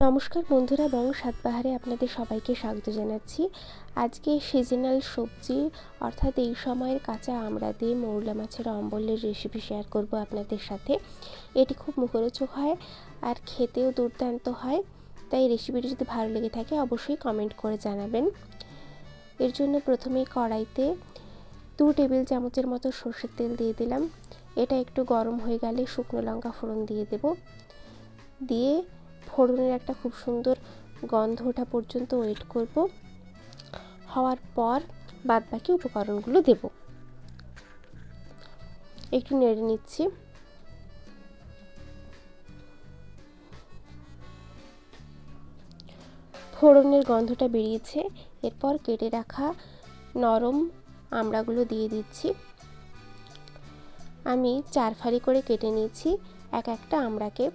নমস্কার বন্ধুরা বং সাতবাহারে আপনাদের সবাইকে স্বাগত জানাচ্ছি। আজকে সিজনাল সবজি, অর্থাৎ এই সময়ের কাঁচা আমড়া দিয়ে মৌলা মাছের অম্বলের রেসিপি শেয়ার করব আপনাদের সাথে। এটি খুব মুখরোচক হয় আর খেতেও দুর্দান্ত হয়। তাই রেসিপিটি যদি ভালো লেগে থাকে, অবশ্যই কমেন্ট করে জানাবেন। এর জন্য প্রথমেই কড়াইতে দু টেবিল চামচের মতো সর্ষের তেল দিয়ে দিলাম। এটা একটু গরম হয়ে গেলে শুকনো লঙ্কা ফোড়ন দিয়ে দেব। দিয়ে ফোড়নের একটা খুব সুন্দর গন্ধ ওঠা পর্যন্ত ওয়েট করব। হওয়ার পর বাদ বাকি উপকরণগুলো দেব। একটু নেড়ে নিচ্ছি। ফোড়নের গন্ধটা বেরিয়েছে। এরপর কেটে রাখা নরম আমড়াগুলো দিয়ে দিচ্ছি। আমি চার ফালি করে কেটে নিয়েছি। এক একটা আমড়াকে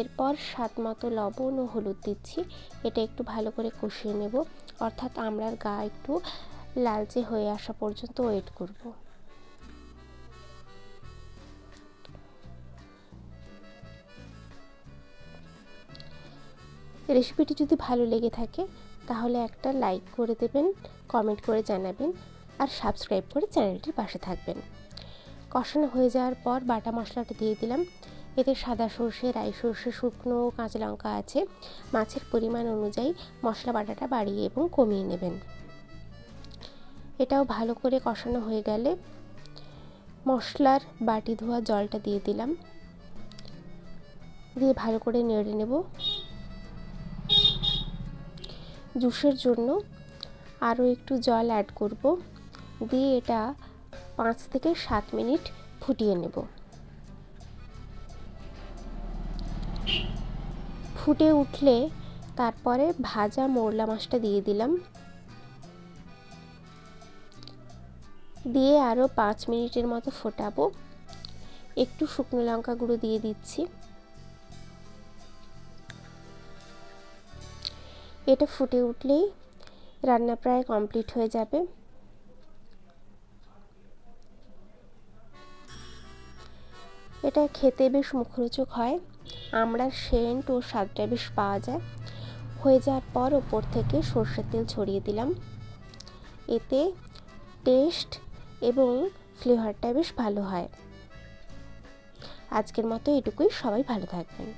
এরপর স্বাদ মতো লবণ ও হলুদ দিচ্ছি। এটা একটু ভালো করে কষিয়ে নেব। অর্থাৎ আমড়ার গা একটু লালচে হয়ে আসা পর্যন্ত ওয়েট করব। রেসিপিটি যদি ভালো লেগে থাকে, তাহলে একটা লাইক করে দেবেন কমেন্ট করে জানাবেন, আর সাবস্ক্রাইব করে চ্যানেলটির পাশে থাকবেন। কষানো হয়ে যাওয়ার পর বাটা মশলাটা দিয়ে দিলাম। এতে সাদা সর্ষে, রাই সর্ষে, শুকনো কাঁচা লঙ্কা আছে। মাছের পরিমাণ অনুযায়ী মশলা বাটাটা বাড়িয়ে এবং কমিয়ে নেবেন। এটাও ভালো করে কষানো হয়ে গেলে মশলার বাটি ধোয়া জলটা দিয়ে দিলাম। দিয়ে ভালো করে নেড়ে নেব। জুসের জন্য আরও একটু জল অ্যাড করব। দিয়ে এটা পাঁচ থেকে সাত মিনিট ফুটিয়ে নেব। ফুটে উঠলে তারপরে ভাজা মোরলা মাছটা দিয়ে দিলাম। দিয়ে আরও পাঁচ মিনিটের মতো ফোটাবো। একটু শুকনো লঙ্কা গুঁড়ো দিয়ে দিচ্ছি। এটা ফুটে উঠলেই রান্না প্রায় কমপ্লিট হয়ে যাবে। এটা খেতে বেশ মুখরোচক হয়। আমরা সেন্ট ও স্বাদটা বেশ পাওয়া যায়। হয়ে যাওয়ার পর ওপর থেকে সর্ষের তেল ছড়িয়ে দিলাম। এতে টেস্ট এবং ফ্লেভারটা বেশ ভালো হয়। আজকের মতো এটুকুই। সবাই ভালো থাকবেন।